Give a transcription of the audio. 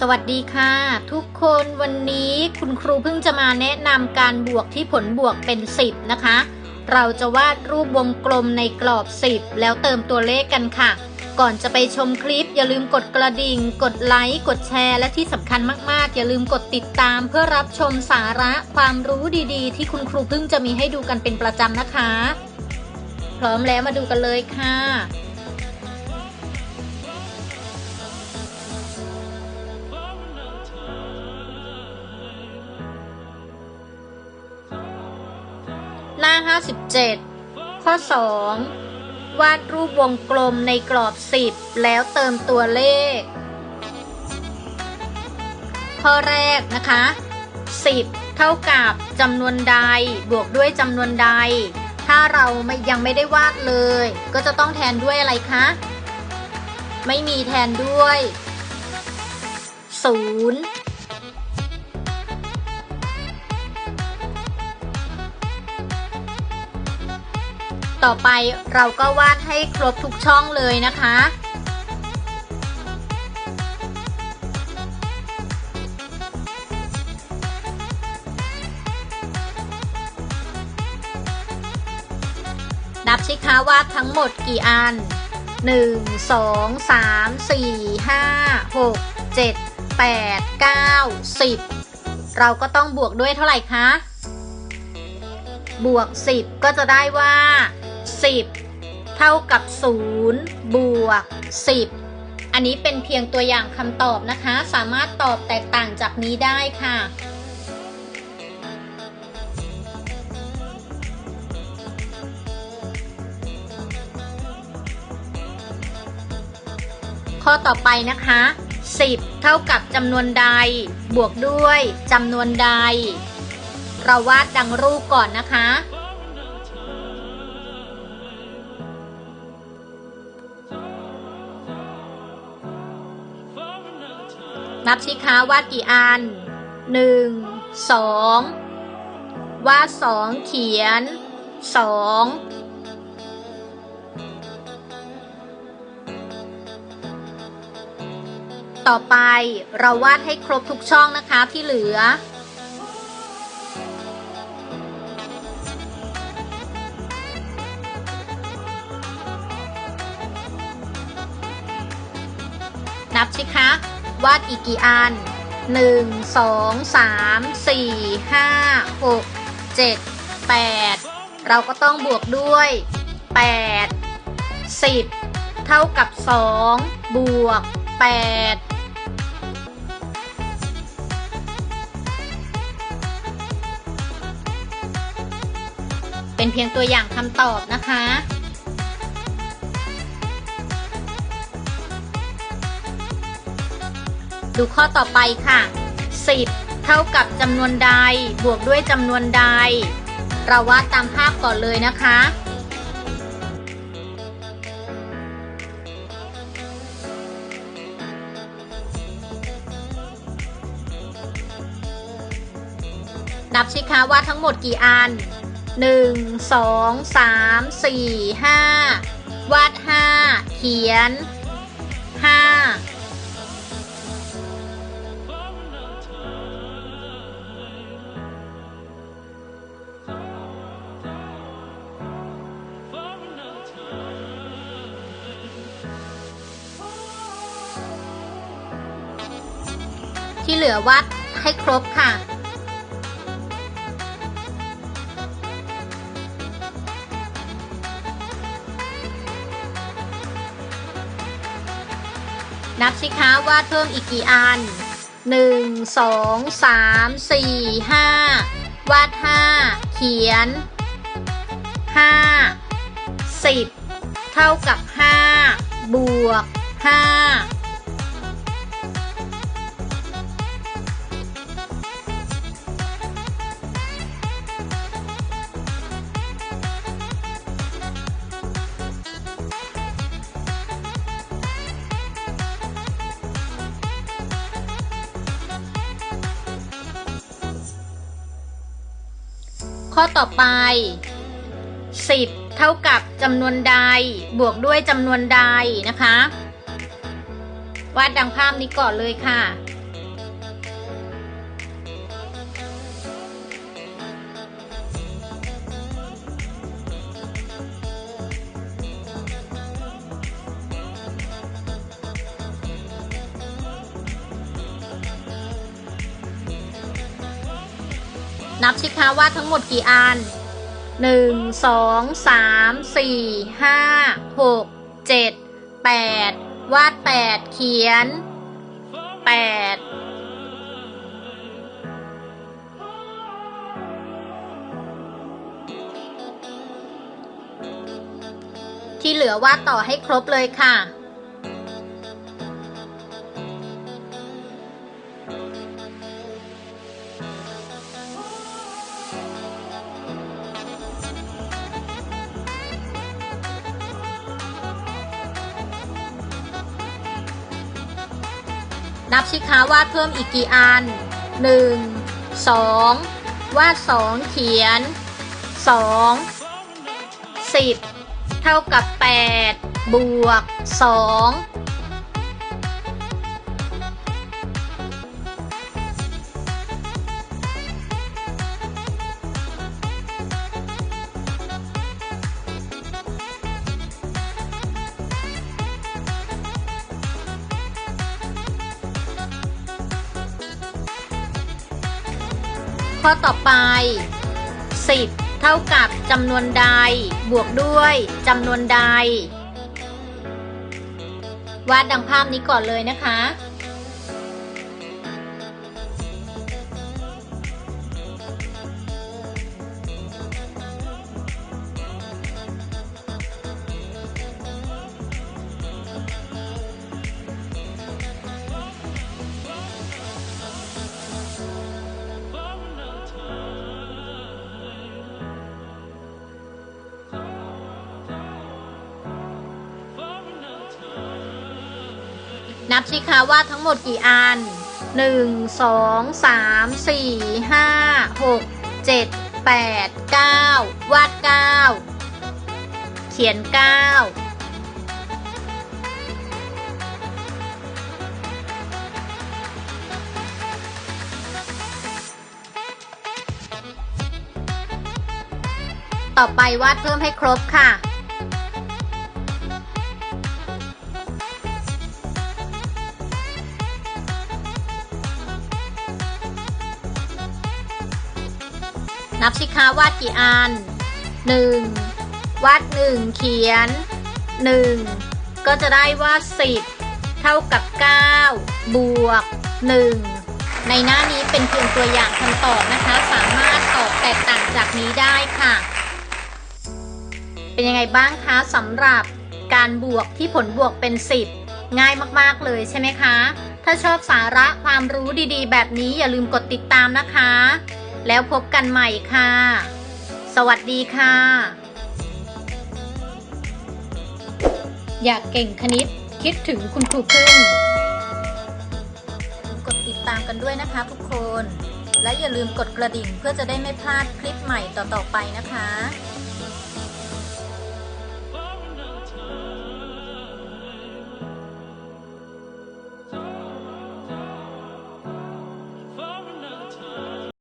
สวัสดีค่ะ ทุกคนวันนี้คุณครูเพิ่งจะมาแนะนำการบวกที่ผลบวกเป็น 10 นะคะ เราจะวาดรูปวงกลมในกรอบ 10 แล้วเติมตัวเลขกันค่ะ ก่อนจะไปชมคลิป อย่าลืมกดกระดิ่ง กดไลค์ กดแชร์ และที่สำคัญมาก ๆ อย่าลืมกดติดตามเพื่อรับชมสาระความรู้ดีๆ ที่คุณครูเพิ่งจะมีให้ดูกันเป็นประจำนะคะ พร้อมแล้วมาดูกันเลยค่ะ 557 ข้อ 2 วาดรูปวงกลมในกรอบ 10 แล้วเติมตัวเลข ข้อแรกนะคะ 10 เท่ากับจำนวนใดบวกด้วยจำนวนใด ถ้าเราไม่ยังไม่ได้วาดเลย ก็จะต้องแทนด้วยอะไรคะ ไม่มีแทนด้วย 0 ต่อไปเราก็วาดให้ครบทุกช่องเลยนะคะ นับสิคะวาดทั้งหมดกี่อัน 1 2 3 4 5 6 7 8 9 10 เราก็ต้องบวกด้วยเท่าไหร่คะ บวก 10 ก็จะได้ว่า 10 เท่ากับ 0 บวก 10 อันนี้เป็นเพียงตัวอย่างคำตอบนะคะ สามารถตอบแตกต่างจากนี้ได้ค่ะข้อต่อไปนะคะ 10 เท่ากับจำนวนใด บวกด้วยจำนวนใด เราวาดดังรูปก่อนนะคะ นับสิคะวาดกี่อันหนึ่งสองวาดสองเขียนสองต่อไปเราวาดให้ครบทุกช่องนะคะที่เหลือ วาดอีกกี่อัน 1 2 3 4 5 6 7 8 เราก็ต้องบวกด้วย 8 10 เท่ากับ 2 บวก 8เป็นเพียงตัวอย่างคำตอบนะคะ ดูข้อต่อไปค่ะ 10 เท่ากับจำนวนใดบวกด้วยจำนวนใด เราวาดตามภาพก่อนเลยนะคะ นับสิคะว่าทั้งหมดกี่อัน 1 2 3 4 5 วาด 5 เขียน ที่เหลือวัดให้ครบค่ะ นับสิคะว่าเพิ่มอีกกี่อัน 1 2 3 4 5 วาด 5 เขียน 5 10 เท่ากับ 5 บวก 5 ข้อต่อไป 10 เท่ากับจำนวนใด บวกด้วยจำนวนใดนะคะ วาดดังภาพนี้ก่อนเลยค่ะ นับสิคะว่าทั้งหมดกี่อันหนึ่งสองสามสี่ห้าหกเจ็ดแปดวาดแปดเขียนแปดที่เหลือวาดต่อให้ครบเลยค่ะ นับสิคะวาดเพิ่มอีกกี่อัน 1 2 วาด 2 เขียน 2 10 เท่ากับ 8 บวก 2 ข้อต่อไป 10 เท่ากับจำนวนใด บวกด้วยจำนวนใด วาดดังภาพนี้ก่อนเลยนะคะ นับสิคะว่าทั้งหมดกี่อัน 1 2 3 4 5 6 7 8 9 วาด 9 เขียน 9ต่อไปวาดเพิ่มให้ครบค่ะ นับสิคะวาดกี่อัน 1. วาด 1 เขียน 1 ก็จะได้ว่า 10 เท่ากับ 9 บวก 1 ในหน้านี้เป็นเพียงตัวอย่างคำตอบนะคะ สามารถตอบแตกต่างจากนี้ได้ค่ะ เป็นยังไงบ้างคะสำหรับการบวกที่ผลบวกเป็น 10 ง่ายมากๆเลยใช่ไหมคะ ถ้าชอบสาระความรู้ดีๆ แบบนี้อย่าลืมกดติดตามนะคะ แล้วพบกันใหม่ค่ะ สวัสดีค่ะ อยากเก่งคณิตคิดถึงคุณครูพึ่ง กดติดตามกันด้วยนะคะทุกคน และอย่าลืมกดกระดิ่งเพื่อจะได้ไม่พลาดคลิปใหม่ต่อๆไปนะคะ